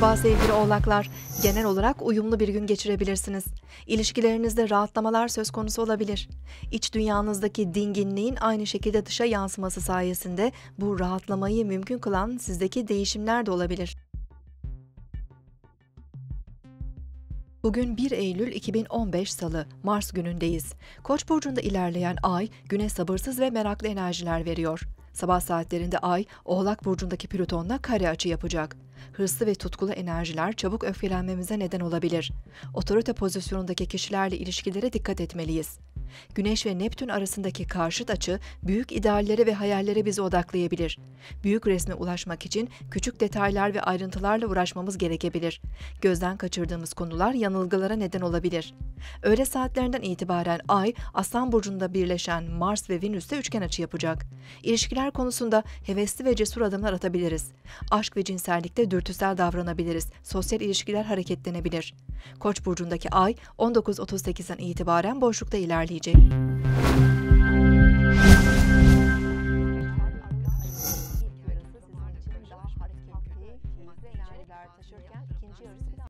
Merhaba sevgili oğlaklar. Genel olarak uyumlu bir gün geçirebilirsiniz. İlişkilerinizde rahatlamalar söz konusu olabilir. İç dünyanızdaki dinginliğin aynı şekilde dışa yansıması sayesinde bu rahatlamayı mümkün kılan sizdeki değişimler de olabilir. Bugün 1 Eylül 2015 Salı, Mars günündeyiz. Koç burcunda ilerleyen ay, güne sabırsız ve meraklı enerjiler veriyor. Sabah saatlerinde ay, Oğlak burcundaki Plüton'la kare açı yapacak. Hırslı ve tutkulu enerjiler çabuk öfkelenmemize neden olabilir. Otorite pozisyonundaki kişilerle ilişkilere dikkat etmeliyiz. Güneş ve Neptün arasındaki karşıt açı büyük ideallere ve hayallere bizi odaklayabilir. Büyük resme ulaşmak için küçük detaylar ve ayrıntılarla uğraşmamız gerekebilir. Gözden kaçırdığımız konular yanılgılara neden olabilir. Öğle saatlerinden itibaren Ay, Aslan burcunda birleşen Mars ve Venüs'te üçgen açı yapacak. İlişkiler konusunda hevesli ve cesur adımlar atabiliriz. Aşk ve cinsellikte dürtüsel davranabiliriz. Sosyal ilişkiler hareketlenebilir. Koç burcundaki Ay 19.38'den itibaren boşlukta ilerleyecek belirleyecek.